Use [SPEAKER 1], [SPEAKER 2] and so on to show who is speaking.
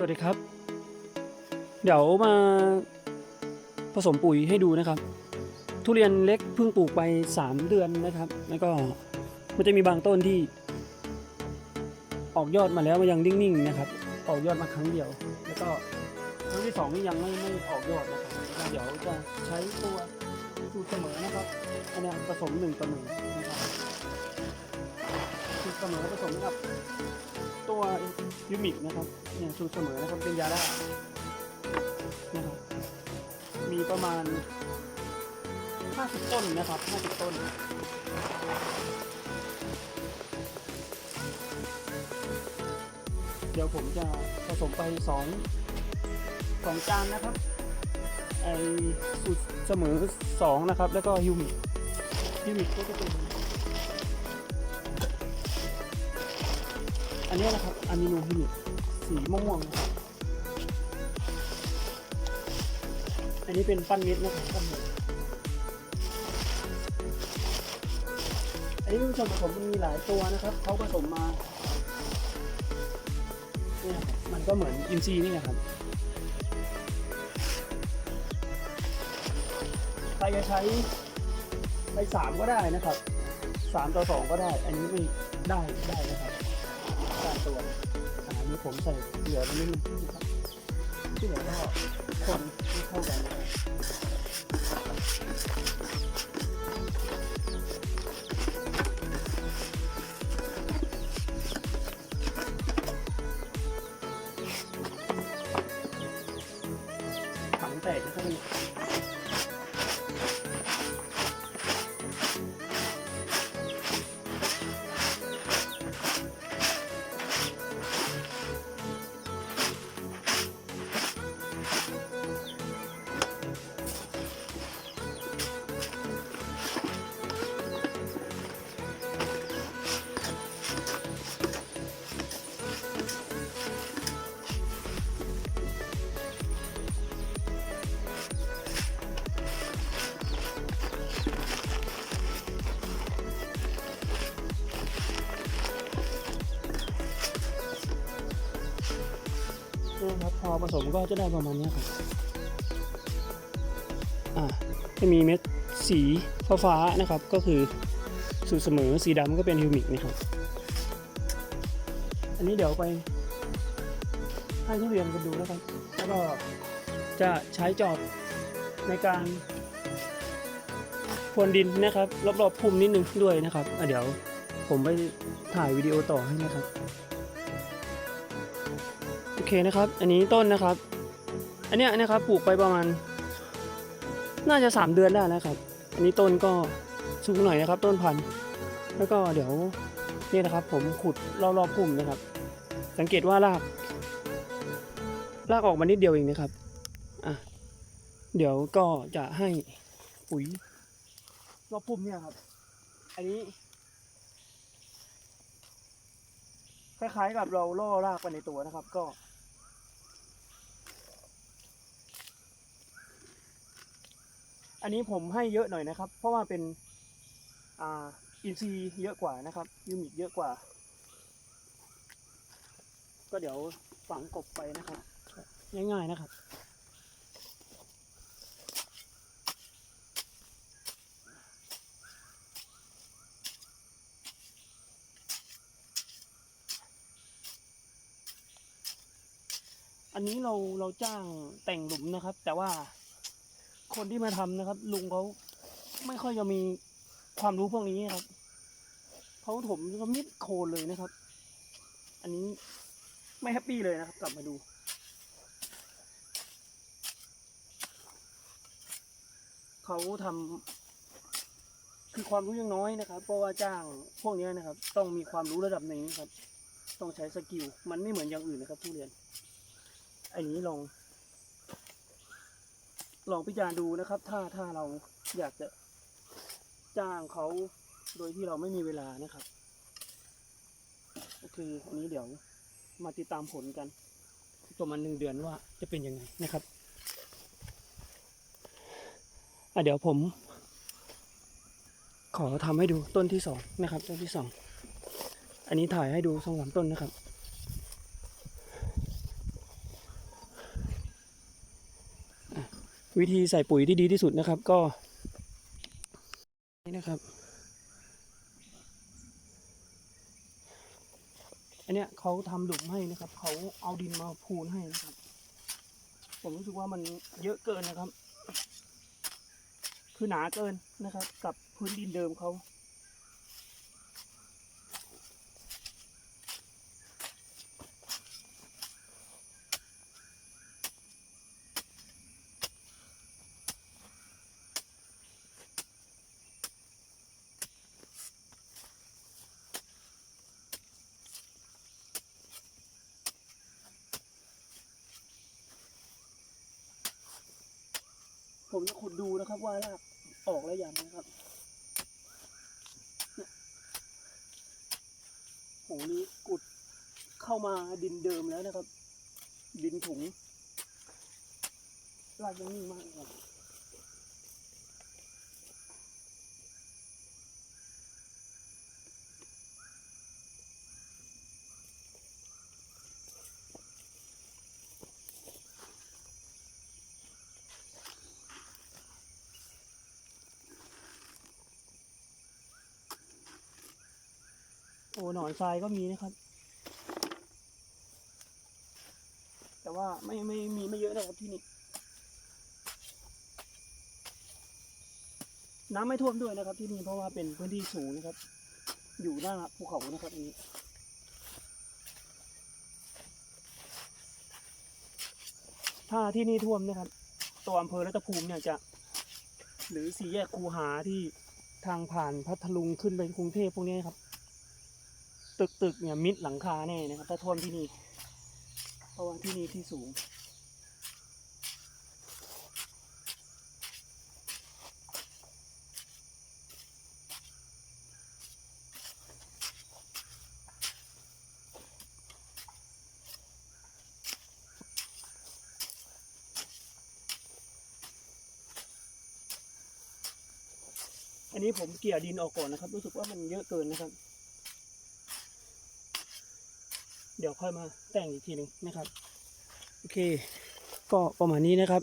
[SPEAKER 1] สวัสดีครับ เดี๋ยวมาผสมปุ๋ยให้ดูนะครับ ทุเรียนเล็กเพิ่งปลูกไป 3 เดือนนะครับ แล้วก็มันจะมีบางต้นที่ ออกยอดมาแล้วมันยังนิ่งๆนะครับ ออกยอดมาครั้งเดียว แล้วก็ครั้งที่สองนี่ยังไม่ไม่ออกยอดนะครับเดี๋ยวจะใช้ตัวสูตรเสมอนะครับอันนี้ผสมหนึ่งต่อหนึ่งนะครับสูตรเสมอผสมกับ ตัวยูมิกนะครับเนี่ยสูตรเสมอนะครับเป็นยาด้านะครับมีประมาณ 50 ต้นนะครับ 50 ต้นเดี๋ยวผมจะผสมไป2สองจานนะครับ ไอสูตรเสมอ 2 นะครับ แล้วก็ยูมิกยูมิกก็จะเป็น นนี้นะครับอะมิโนฮิมิกสีม่วงนะครับอันนี้เป็นปั้นเม็ดนะครับปั้นเม็ดอันนี้เป็นส่วนผสมมีหลายตัวนะครับเขาผสมมาเนี่ยมันก็เหมือนอินทรีนี่แหละครับใครจะใช้ไปสามก็ได้นะครับสามต่อสองก็ได้ อันนี้ไม่ได้ได้นะครับาตัวอันนี้ผมใส่เหลือไปนิดนึงนะครับที่เหลือก็คนที่เข้ากันนะครับ พอผสมก็จะได้ประมาณนี้ครับอ่าจะมีเม็ดสีฟ้าๆนะครับ ก็คือสูตรเสมอสีดำก็เป็นฮิวมิกนะครับ อันนี้เดี๋ยวไปให้ทุเรียนกันดูนะครับแล้วก็จะใช้จอบในการพรวนดินนะครับ รอบๆพุ่มนิดนึงด้วยนะครับอะเดี๋ยวผมไปถ่ายวิดีโอต่อให้นะครับ เคนะครับ อันนี้ต้นนะครับ อันเนี้ยนะครับปลูกไปประมาณ น่าจะ 3 เดือนได้แล้วครับ อันนี้ต้นก็สูงหน่อยนะครับ ต้นพันธุ์แล้วก็เดี๋ยวนี่นะครับ ผมขุดรอบๆพุ่มนะครับ สังเกตว่ารากรากออกมานิดเดียวเองนะครับอะเดี๋ยวก็จะให้ปุ๋ยรอบพุ่มเนี่ยครับ อันนี้คล้ายๆกับเราล่อรากไปในตัวนะครับ ก็ อันนี้ผมให้เยอะหน่อยนะครับ เพราะว่าเป็นอ่าอินทรีเยอะกว่านะครับยูมิกเยอะกว่า ก็เดี๋ยวฝังกบไปนะครับง่ายๆนะครับอันนี้เราเราจ้างแต่งหลุมนะครับ แต่ว่า คนที่มาทำนะครับ ลุงเขาไม่ค่อยจะมีความรู้พวกนี้ครับเขาถมก็มิดโคนเลยนะครับ อันนี้ไม่แฮปปี้เลยนะครับ กลับมาดู เขาทำคือความรู้ยังน้อยนะครับ เพราะว่าจ้างพวกนี้นะครับ ต้องมีความรู้ระดับหนึ่งนะครับ ต้องใช้สกิลมันไม่เหมือนอย่างอื่นนะครับทุเรียน อันนี้ลอง ลองพิจารณาดูนะครับ ถ้าถ้าเราอยากจะจ้างเขาโดยที่เราไม่มีเวลานะครับโอเคอันนี้เดี๋ยวมาติดตามผลกัน ประมาณหนึ่งเดือนว่าจะเป็นยังไงนะครับอะเดี๋ยวผม ขอทำให้ดูต้นที่สองนะครับ ต้นที่สองอันนี้ถ่ายให้ดูสองสามต้นนะครับ วิธีใส่ปุ๋ยที่ดีที่สุดนะครับ ก็นี่นะครับ อันเนี้ยเขาทำหลุมให้นะครับ เขาเอาดินมาพูนให้นะครับ ผมรู้สึกว่ามันเยอะเกินนะครับ คือหนาเกินนะครับ กับพื้นดินเดิมเขา ผมจะขุดดูนะครับ ว่ารากออกแล้วยังนะครับโหนี้กุดเข้ามาดินเดิมแล้วนะครับ ดินถุงรากยังนิ่งมากครับ อ้หนอนทรายก็มีนะครับ แต่ว่าไม่ไม่มีไม่เยอะนะครับที่นี่ น้ำไม่ท่วมด้วยนะครับ ที่นี่เพราะว่าเป็นพื้นที่สูงนะครับ อยู่หน้าภูเขานะครับอันนี้ถ้าที่นี่ท่วมนะครับ ตัวอำเภอรัตภูมิเนี่ยจะ หรือสี่แยกคูหาที่ทางผ่านพัทลุงขึ้นไปกรุงเทพพวกนี้ครับ ตึกตึกเนี่ยมิดหลังคาแน่นะครับถ้าท่วมที่นี่เพราะว่าที่นี่ที่สูง อันนี้ผมเกี่ยดินออกก่อนนะครับ รู้สึกว่ามันเยอะเกินนะครับ เดี๋ยวค่อยมาแต่งอีกทีหนึ่งนะครับ โอเค ก็ประมาณนี้นะครับ